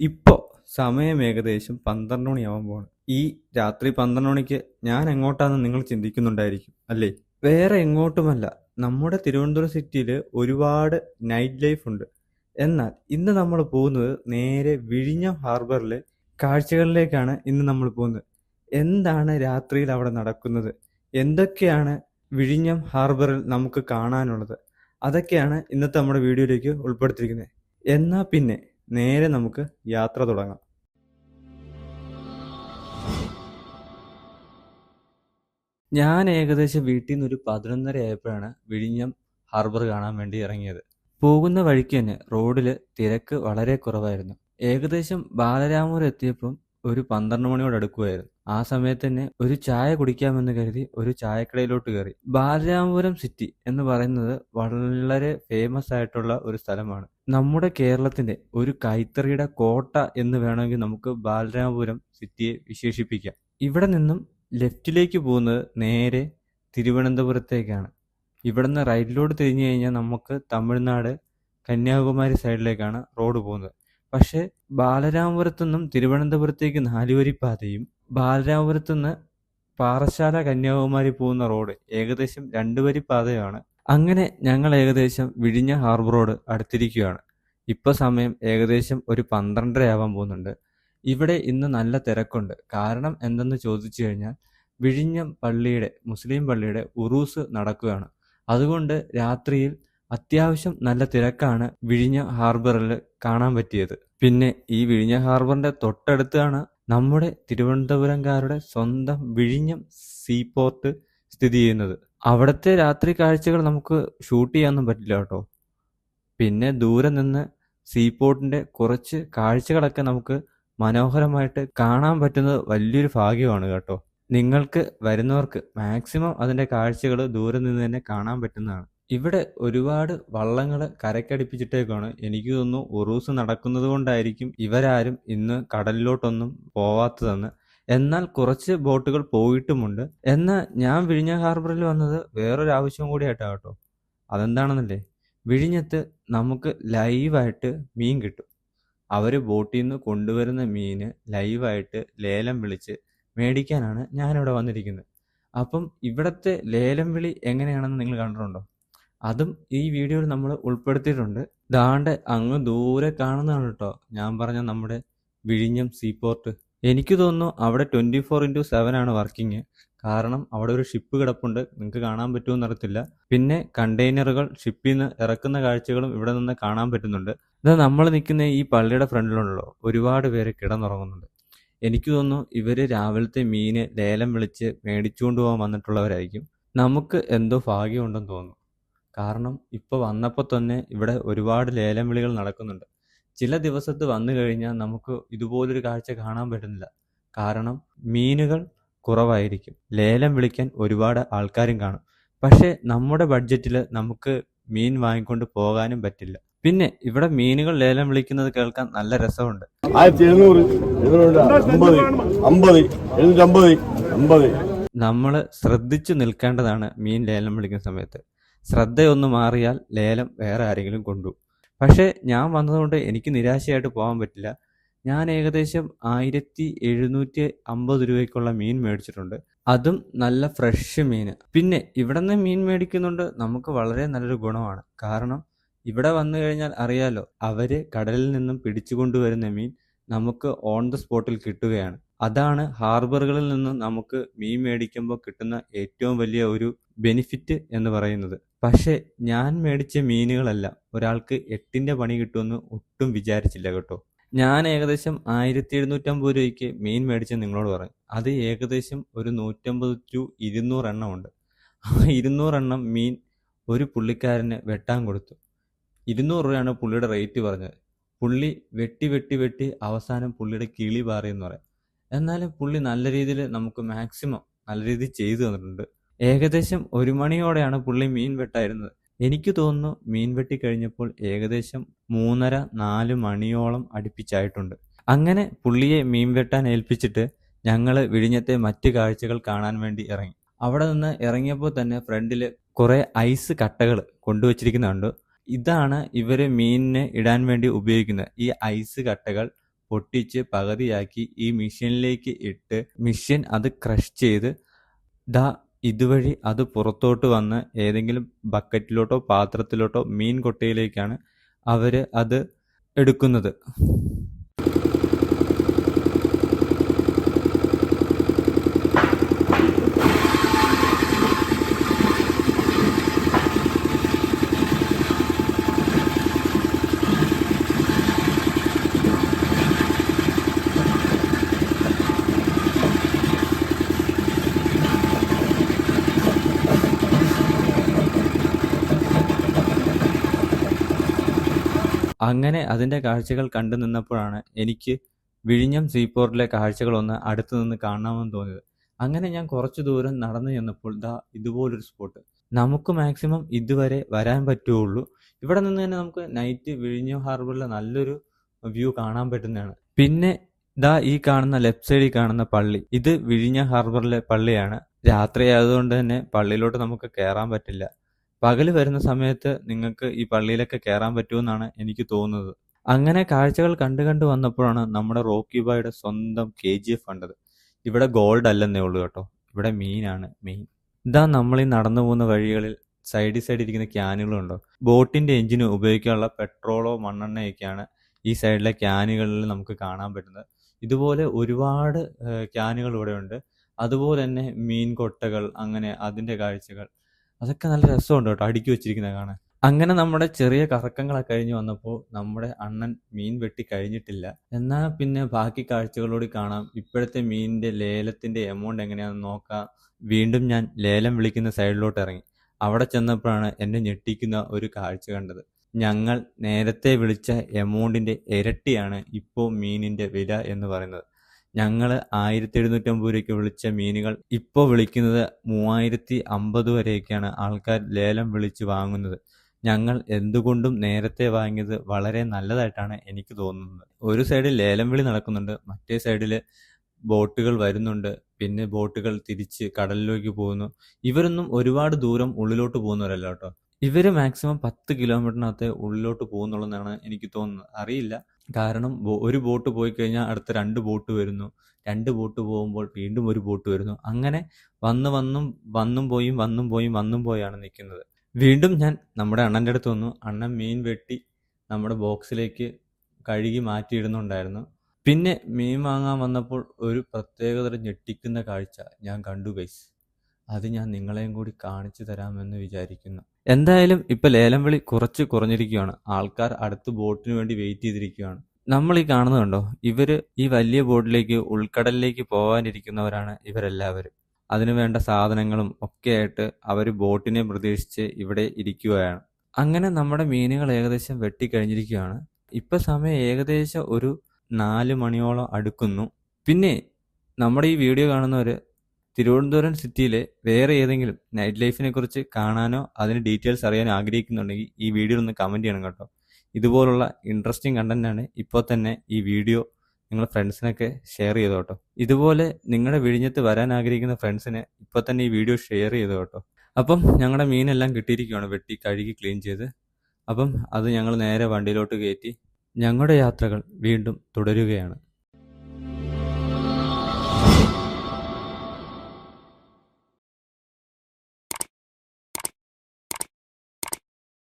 ഇപ്പോൾ സമയം ഏകദേശം പന്ത്രണ്ട് മണിയാവാൻ പോവാണ്. ഈ രാത്രി പന്ത്രണ്ട് മണിക്ക് ഞാൻ എങ്ങോട്ടാണെന്ന് നിങ്ങൾ ചിന്തിക്കുന്നുണ്ടായിരിക്കും അല്ലേ? വേറെ എങ്ങോട്ടുമല്ല. നമ്മുടെ തിരുവനന്തപുരം സിറ്റിയിൽ ഒരുപാട് നൈറ്റ് ലൈഫ് ഉണ്ട്. എന്നാൽ ഇന്ന് നമ്മൾ പോകുന്നത് നേരെ വിഴിഞ്ഞം ഹാർബറിലെ കാഴ്ചകളിലേക്കാണ് ഇന്ന് നമ്മൾ പോകുന്നത്. എന്താണ് രാത്രിയിൽ അവിടെ നടക്കുന്നത്? എന്തൊക്കെയാണ് വിഴിഞ്ഞം ഹാർബറിൽ നമുക്ക് കാണാനുള്ളത്? അതൊക്കെയാണ് ഇന്നത്തെ നമ്മുടെ വീഡിയോയിലേക്ക് ഉൾപ്പെടുത്തിയിരിക്കുന്നത്. എന്നാൽ പിന്നെ നേരെ നമുക്ക് യാത്ര തുടങ്ങാം. ഞാൻ ഏകദേശം വീട്ടിൽ നിന്ന് ഒരു പതിനൊന്നര ആയപ്പോഴാണ് വിഴിഞ്ഞം ഹാർബർ കാണാൻ വേണ്ടി ഇറങ്ങിയത്. പോകുന്ന വഴിക്ക് തന്നെ റോഡിൽ തിരക്ക് വളരെ കുറവായിരുന്നു. ഏകദേശം ബാലരാമൂർ എത്തിയപ്പം ഒരു പന്ത്രണ്ട് മണിയോട് അടുക്കുമായിരുന്നു. ആ സമയത്ത് തന്നെ ഒരു ചായ കുടിക്കാമെന്ന് കരുതി ഒരു ചായക്കടയിലോട്ട് കയറി. ബാലരാമപുരം സിറ്റി എന്ന് പറയുന്നത് വളരെ ഫേമസ് ആയിട്ടുള്ള ഒരു സ്ഥലമാണ്. നമ്മുടെ കേരളത്തിന്റെ ഒരു കൈത്തറിയുടെ കോട്ട എന്ന് വേണമെങ്കിൽ നമുക്ക് ബാലരാമപുരം സിറ്റിയെ വിശേഷിപ്പിക്കാം. ഇവിടെ നിന്നും ലെഫ്റ്റിലേക്ക് പോകുന്നത് നേരെ തിരുവനന്തപുരത്തേക്കാണ്. ഇവിടുന്ന് റൈറ്റിലോട്ട് തിരിഞ്ഞു കഴിഞ്ഞാൽ നമുക്ക് തമിഴ്നാട് കന്യാകുമാരി സൈഡിലേക്കാണ് റോഡ് പോകുന്നത്. പക്ഷേ ബാലരാമപുരത്തു നിന്നും തിരുവനന്തപുരത്തേക്ക് നാലുവരി പാതയും ബാലരാമപുരത്തു നിന്ന് പാറശാല കന്യാകുമാരി പോകുന്ന റോഡ് ഏകദേശം രണ്ടു വരി പാതയാണ് അങ്ങനെ ഞങ്ങൾ ഏകദേശം വിഴിഞ്ഞ ഹാർബറോട് അടുത്തിരിക്കുകയാണ്. ഇപ്പോൾ സമയം ഏകദേശം ഒരു പന്ത്രണ്ടര ആവാൻ പോകുന്നുണ്ട്. ഇവിടെ ഇന്ന് നല്ല തിരക്കുണ്ട്. കാരണം എന്തെന്ന് ചോദിച്ചു കഴിഞ്ഞാൽ വിഴിഞ്ഞം പള്ളിയുടെ മുസ്ലിം പള്ളിയുടെ ഉറൂസ് നടക്കുകയാണ്. അതുകൊണ്ട് രാത്രിയിൽ അത്യാവശ്യം നല്ല തിരക്കാണ് വിഴിഞ്ഞ ഹാർബറിൽ കാണാൻ പറ്റിയത്. പിന്നെ ഈ വിഴിഞ്ഞ ഹാർബറിന്റെ തൊട്ടടുത്താണ് നമ്മുടെ തിരുവനന്തപുരംകാരുടെ സ്വന്തം വിഴിഞ്ഞം സീപോർട്ട് സ്ഥിതി ചെയ്യുന്നത്. അവിടുത്തെ രാത്രി കാഴ്ചകൾ നമുക്ക് ഷൂട്ട് ചെയ്യാനൊന്നും പറ്റില്ല കേട്ടോ. പിന്നെ ദൂരെ നിന്ന് സീപോർട്ടിന്റെ കുറച്ച് കാഴ്ചകളൊക്കെ നമുക്ക് മനോഹരമായിട്ട് കാണാൻ പറ്റുന്നത് വലിയൊരു ഭാഗ്യമാണ് കേട്ടോ. നിങ്ങൾക്ക് വരുന്നവർക്ക് മാക്സിമം അതിന്റെ കാഴ്ചകൾ ദൂരെ നിന്ന് തന്നെ കാണാൻ പറ്റുന്നതാണ്. ഇവിടെ ഒരുപാട് വള്ളങ്ങൾ കരക്കടിപ്പിച്ചിട്ടേക്കാണ്. എനിക്ക് തോന്നുന്നു ഉറൂസ് നടക്കുന്നത് കൊണ്ടായിരിക്കും ഇവരാരും ഇന്ന് കടലിലോട്ടൊന്നും പോവാത്തതെന്ന് എന്നാൽ കുറച്ച് ബോട്ടുകൾ പോയിട്ടുമുണ്ട്. എന്നാൽ ഞാൻ വിഴിഞ്ഞ ഹാർബറിൽ വന്നത് വേറൊരു ആവശ്യം ആയിട്ടാ കേട്ടോ. അതെന്താണെന്നല്ലേ? വിഴിഞ്ഞത്ത് നമുക്ക് ലൈവായിട്ട് മീൻ കിട്ടും. അവർ ബോട്ടിൽ നിന്ന് കൊണ്ടുവരുന്ന മീന് ലൈവായിട്ട് ലേലം വിളിച്ച് മേടിക്കാനാണ് ഞാനിവിടെ വന്നിരിക്കുന്നത്. അപ്പം ഇവിടുത്തെ ലേലം വിളി എങ്ങനെയാണെന്ന് നിങ്ങൾ കണ്ടിട്ടുണ്ടോ? അതും ഈ വീഡിയോയിൽ നമ്മൾ ഉൾപ്പെടുത്തിയിട്ടുണ്ട്. ദാണ്ട് അങ്ങ് ദൂരെ കാണുന്നതാണ് കേട്ടോ. ഞാൻ പറഞ്ഞ നമ്മുടെ വിഴിഞ്ഞം സീപോർട്ട്. എനിക്ക് തോന്നുന്നു അവിടെ ട്വന്റി ഫോർ ഇന്റു സെവൻ ആണ് വർക്കിംഗ് കാരണം അവിടെ ഒരു ഷിപ്പ് കിടപ്പുണ്ട്. നിങ്ങൾക്ക് കാണാൻ പറ്റുമെന്ന് അറിയത്തില്ല. പിന്നെ കണ്ടെയ്നറുകൾ ഷിപ്പിൽ നിന്ന് ഇറക്കുന്ന കാഴ്ചകളും ഇവിടെ നിന്ന് കാണാൻ പറ്റുന്നുണ്ട്. ഇത് നമ്മൾ നിൽക്കുന്ന ഈ പള്ളിയുടെ ഫ്രണ്ടിലുണ്ടല്ലോ. ഒരുപാട് പേര് കിടന്നുറങ്ങുന്നുണ്ട്. എനിക്ക് തോന്നുന്നു ഇവർ രാവിലത്തെ മീന് ലേലം വിളിച്ച് മേടിച്ചുകൊണ്ട് പോകാൻ വന്നിട്ടുള്ളവരായിരിക്കും. നമുക്ക് എന്തോ ഭാഗ്യമുണ്ടെന്ന് തോന്നുന്നു. കാരണം ഇപ്പോൾ വന്നപ്പോൾ തന്നെ ഇവിടെ ഒരുപാട് ലേലം വിളികൾ നടക്കുന്നുണ്ട്. ചില ദിവസത്ത് വന്നു കഴിഞ്ഞാൽ നമുക്ക് ഇതുപോലൊരു കാഴ്ച കാണാൻ പറ്റുന്നില്ല. കാരണം മീനുകൾ കുറവായിരിക്കും. ലേലം വിളിക്കാൻ ഒരുപാട് ആൾക്കാരും കാണും. പക്ഷേ നമ്മുടെ ബഡ്ജറ്റിൽ നമുക്ക് മീൻ വാങ്ങിക്കൊണ്ട് പോകാനും പറ്റില്ല. പിന്നെ ഇവിടെ മീനുകൾ ലേലം വിളിക്കുന്നത് കേൾക്കാൻ നല്ല രസമുണ്ട്. ആയിരത്തി എഴുന്നൂറ്. എഴുന്നൂറ് അമ്പത്. അമ്പത്. എഴുന്നൂറ്റമ്പത്. അമ്പത്. നമ്മൾ ശ്രദ്ധിച്ചു നിൽക്കേണ്ടതാണ് മീൻ ലേലം വിളിക്കുന്ന സമയത്ത്. ശ്രദ്ധയൊന്ന് മാറിയാൽ ലേലം വേറെ ആരെങ്കിലും കൊണ്ടു പക്ഷേ ഞാൻ വന്നതുകൊണ്ട് എനിക്ക് നിരാശയായിട്ട് പോകാൻ പറ്റില്ല. ഞാൻ ഏകദേശം ആയിരത്തി എഴുന്നൂറ്റി അമ്പത് രൂപയ്ക്കുള്ള മീൻ മേടിച്ചിട്ടുണ്ട്. അതും നല്ല ഫ്രഷ് മീൻ. പിന്നെ ഇവിടെ നിന്ന് മീൻ മേടിക്കുന്നുണ്ട് നമുക്ക് വളരെ നല്ലൊരു ഗുണമാണ്. കാരണം ഇവിടെ വന്നു കഴിഞ്ഞാൽ അറിയാലോ അവർ കടലിൽ നിന്നും പിടിച്ചു കൊണ്ടുവരുന്ന മീൻ നമുക്ക് ഓൺ ദ സ്പോട്ടിൽ കിട്ടുകയാണ്. അതാണ് ഹാർബറുകളിൽ നിന്ന് നമുക്ക് മീൻ മേടിക്കുമ്പോൾ കിട്ടുന്ന ഏറ്റവും വലിയ ഒരു ബെനിഫിറ്റ് എന്ന് പറയുന്നത്. പക്ഷേ ഞാൻ മേടിച്ച മീനുകളല്ല. ഒരാൾക്ക് എട്ടിന്റെ പണി കിട്ടുമെന്ന് ഒട്ടും വിചാരിച്ചില്ല കേട്ടോ. ഞാൻ ഏകദേശം ആയിരത്തി എഴുന്നൂറ്റമ്പത് രൂപയ്ക്ക് മീൻ മേടിച്ച നിങ്ങളോട് പറഞ്ഞു അത് ഏകദേശം ഒരു നൂറ്റമ്പത് ടു ഇരുന്നൂറ് എണ്ണം ഉണ്ട്. ആ ഇരുന്നൂറെണ്ണം മീൻ ഒരു പുള്ളിക്കാരന് വെട്ടാൻ കൊടുത്തു. ഇരുന്നൂറ് രൂപയാണ് പുള്ളിയുടെ റേറ്റ് പറഞ്ഞത്. പുള്ളി വെട്ടി വെട്ടി വെട്ടി അവസാനം പുള്ളിയുടെ കിളി പാറിയെന്ന് പറയാം. എന്നാലും പുള്ളി നല്ല രീതിയിൽ നമുക്ക് മാക്സിമം നല്ല രീതിയിൽ ചെയ്തു തന്നിട്ടുണ്ട്. ഏകദേശം ഒരു മണിയോടെയാണ് പുള്ളി മീൻ വെട്ടായിരുന്നത്. എനിക്ക് തോന്നുന്നു മീൻ വെട്ടി കഴിഞ്ഞപ്പോൾ ഏകദേശം മൂന്നര നാല് മണിയോളം അടുപ്പിച്ചായിട്ടുണ്ട്. അങ്ങനെ പുള്ളിയെ മീൻ വെട്ടാൻ ഏൽപ്പിച്ചിട്ട് ഞങ്ങൾ വിഴിഞ്ഞത്തെ മറ്റ് കാഴ്ചകൾ കാണാൻ വേണ്ടി ഇറങ്ങി. അവിടെ നിന്ന് ഇറങ്ങിയപ്പോൾ തന്നെ ഫ്രണ്ടിൽ കുറേ ഐസ് കട്ടകൾ കൊണ്ടുവച്ചിരിക്കുന്നുണ്ട്. ഇതാണ് ഇവർ മീനിനെ ഇടാൻ വേണ്ടി ഉപയോഗിക്കുന്നത്. ഈ ഐസ് കട്ടകൾ പൊട്ടിച്ച് പകുതിയാക്കി ഈ മെഷീനിലേക്ക് ഇട്ട് മെഷീൻ അത് ക്രഷ് ചെയ്ത് ദാ ഇതുവഴി അത് പുറത്തോട്ട് വന്ന് ഏതെങ്കിലും ബക്കറ്റിലോട്ടോ പാത്രത്തിലോട്ടോ മീൻ കൊട്ടയിലേക്കാണ് അവർ അത് എടുക്കുന്നത്. അങ്ങനെ അതിന്റെ കാഴ്ചകൾ കണ്ടു നിന്നപ്പോഴാണ് എനിക്ക് വിഴിഞ്ഞം സീപോർട്ടിലെ കാഴ്ചകളൊന്ന് അടുത്തു നിന്ന് കാണാമെന്ന് തോന്നിയത്. അങ്ങനെ ഞാൻ കുറച്ചു ദൂരം നടന്നു ചെന്നപ്പോൾ ദാ ഇതുപോലൊരു സ്പോട്ട് നമുക്ക് മാക്സിമം ഇതുവരെ വരാൻ പറ്റുള്ളൂ ഇവിടെ നിന്ന് തന്നെ നമുക്ക് നൈറ്റ് വിഴിഞ്ഞം ഹാർബറിലെ നല്ലൊരു വ്യൂ കാണാൻ പറ്റുന്നതാണ്. പിന്നെ ദാ ഈ കാണുന്ന ലെഫ്റ്റ് സൈഡിൽ കാണുന്ന പള്ളി. ഇത് വിഴിഞ്ഞ ഹാർബറിലെ പള്ളിയാണ്. രാത്രി ആയതുകൊണ്ട് തന്നെ പള്ളിയിലോട്ട് നമുക്ക് കയറാൻ പറ്റില്ല. പകൽ വരുന്ന സമയത്ത് നിങ്ങൾക്ക് ഈ പള്ളിയിലൊക്കെ കയറാൻ പറ്റുമെന്നാണ് എനിക്ക് തോന്നുന്നത്. അങ്ങനെ കാഴ്ചകൾ കണ്ടു കണ്ടു വന്നപ്പോഴാണ് നമ്മുടെ റോക്കി ബായുടെ സ്വന്തം കെ ജി എഫ് കണ്ടത്. ഇവിടെ ഗോൾഡ് അല്ലെന്നേ ഉള്ളൂ കേട്ടോ. ഇവിടെ മീനാണ് മീൻ ഇതാ നമ്മൾ ഈ നടന്നു പോകുന്ന വഴികളിൽ സൈഡിൽ സൈഡിൽ ഇരിക്കുന്ന ക്യാനുകളുണ്ടോ ബോട്ടിന്റെ എഞ്ചിന് ഉപയോഗിക്കാനുള്ള പെട്രോളോ മണ്ണെണ്ണയൊക്കെയാണ് ഈ സൈഡിലെ ക്യാനുകളിൽ നമുക്ക് കാണാൻ പറ്റുന്നത്. ഇതുപോലെ ഒരുപാട് ക്യാനുകൾ ഇവിടെ ഉണ്ട് അതുപോലെ തന്നെ മീൻ കൊട്ടകൾ അങ്ങനെ അതിന്റെ കാഴ്ചകൾ. അതൊക്കെ നല്ല രസമുണ്ട് കേട്ടോ അടുക്കി വെച്ചിരിക്കുന്നത് കാണാൻ. അങ്ങനെ നമ്മുടെ ചെറിയ കറക്കങ്ങളൊക്കെ കഴിഞ്ഞ് വന്നപ്പോൾ നമ്മുടെ അണ്ണൻ മീൻ വെട്ടി കഴിഞ്ഞിട്ടില്ല. എന്നാൽ പിന്നെ ബാക്കി കാഴ്ചകളോട് കാണാം. ഇപ്പോഴത്തെ മീനിന്റെ ലേലത്തിന്റെ എമൗണ്ട് എങ്ങനെയാണെന്ന് നോക്കാം. വീണ്ടും ഞാൻ ലേലം വിളിക്കുന്ന സൈഡിലോട്ട് ഇറങ്ങി. അവിടെ ചെന്നപ്പോഴാണ് എന്നെ ഞെട്ടിക്കുന്ന ഒരു കാഴ്ച കണ്ടത്. ഞങ്ങൾ നേരത്തെ വിളിച്ച എമൗണ്ടിന്റെ ഇരട്ടിയാണ് ഇപ്പോൾ മീനിന്റെ വില എന്ന് പറയുന്നത്. ഞങ്ങൾ ആയിരത്തി എഴുന്നൂറ്റമ്പത് രൂപയ്ക്ക് വിളിച്ച മീനുകൾ ഇപ്പോൾ വിളിക്കുന്നത് മൂവായിരത്തി അമ്പത് വരെയൊക്കെയാണ് ആൾക്കാർ ലേലം വിളിച്ച് വാങ്ങുന്നത്. ഞങ്ങൾ എന്തുകൊണ്ടും നേരത്തെ വാങ്ങിയത് വളരെ നല്ലതായിട്ടാണ് എനിക്ക് തോന്നുന്നത്. ഒരു സൈഡിൽ ലേലം വിളി നടക്കുന്നുണ്ട് മറ്റേ സൈഡിൽ ബോട്ടുകൾ വരുന്നുണ്ട് പിന്നെ ബോട്ടുകൾ തിരിച്ച് കടലിലേക്ക് പോകുന്നു. ഇവരൊന്നും ഒരുപാട് ദൂരം ഉള്ളിലോട്ട് പോകുന്നവരല്ല കേട്ടോ. ഇവർ മാക്സിമം പത്ത് കിലോമീറ്ററിനകത്ത് ഉള്ളിലോട്ട് പോകുന്നുള്ളതെന്നാണ് എനിക്ക് തോന്നുന്നത്. അറിയില്ല. കാരണം ഒരു ബോട്ട് പോയി കഴിഞ്ഞാൽ അടുത്ത രണ്ട് ബോട്ട് വരുന്നു. രണ്ട് ബോട്ട് പോകുമ്പോൾ വീണ്ടും ഒരു ബോട്ട് വരുന്നു. അങ്ങനെ വന്ന് വന്നും വന്നും പോയും വന്നും പോയും വന്നും പോയാണ് നിൽക്കുന്നത്. വീണ്ടും ഞാൻ നമ്മുടെ അണ്ണന്റെ അടുത്ത് വന്നു. അണ്ണൻ മീൻ വെട്ടി നമ്മുടെ ബോക്സിലേക്ക് കഴുകി മാറ്റിയിടുന്നുണ്ടായിരുന്നു. പിന്നെ മീൻ വാങ്ങാൻ വന്നപ്പോൾ ഒരു പ്രത്യേകതരം ഞെട്ടിക്കുന്ന കാഴ്ച ഞാൻ കണ്ടു ഗൈസ് അത് ഞാൻ നിങ്ങളെയും കൂടി കാണിച്ചു തരാമെന്ന് വിചാരിക്കുന്നു. എന്തായാലും ഇപ്പൊ ലേലം വിളി കുറച്ച് കുറഞ്ഞിരിക്കുകയാണ് ആൾക്കാർ അടുത്ത് ബോട്ടിന് വേണ്ടി വെയിറ്റ് ചെയ്തിരിക്കുകയാണ് നമ്മൾ ഈ കാണുന്നുണ്ടോ ഇവർ ഈ വലിയ ബോട്ടിലേക്ക് ഉൾക്കടലിലേക്ക് പോകാനിരിക്കുന്നവരാണ് ഇവരെല്ലാവരും. അതിനു വേണ്ട സാധനങ്ങളും ഒക്കെ ആയിട്ട് അവർ ബോട്ടിനെ പ്രതീക്ഷിച്ച് ഇവിടെ ഇരിക്കുകയാണ്. അങ്ങനെ നമ്മുടെ മീനുകൾ ഏകദേശം വെട്ടിക്കഴിഞ്ഞിരിക്കുകയാണ്. ഇപ്പൊ സമയം ഏകദേശം ഒരു നാല് മണിയോളം അടുക്കുന്നു. പിന്നെ നമ്മുടെ ഈ വീഡിയോ കാണുന്നവര് തിരുവനന്തപുരം സിറ്റിയിലെ വേറെ ഏതെങ്കിലും നൈറ്റ് ലൈഫിനെ കുറിച്ച് കാണാനോ അതിന് ഡീറ്റെയിൽസ് അറിയാനോ ആഗ്രഹിക്കുന്നുണ്ടെങ്കിൽ ഈ വീഡിയോ ഒന്ന് കമന്റ് ചെയ്യണം കേട്ടോ. ഇതുപോലുള്ള ഇൻട്രസ്റ്റിംഗ് കണ്ടന്റ് ആണ് ഇപ്പോൾ തന്നെ ഈ വീഡിയോ നിങ്ങളുടെ ഫ്രണ്ട്സിനൊക്കെ ഷെയർ ചെയ്തു കേട്ടോ. ഇതുപോലെ നിങ്ങളുടെ വിഴിഞ്ഞത്ത് വരാൻ ആഗ്രഹിക്കുന്ന ഫ്രണ്ട്സിന് ഇപ്പോൾ തന്നെ ഈ വീഡിയോ ഷെയർ ചെയ്തു കേട്ടോ. അപ്പം ഞങ്ങളുടെ മീനെല്ലാം കിട്ടിയിരിക്കുകയാണ് വെട്ടി കഴുകി ക്ലീൻ ചെയ്ത്. അപ്പം അത് ഞങ്ങൾ നേരെ വണ്ടിയിലോട്ട് കയറ്റി ഞങ്ങളുടെ യാത്രകൾ വീണ്ടും തുടരുകയാണ്.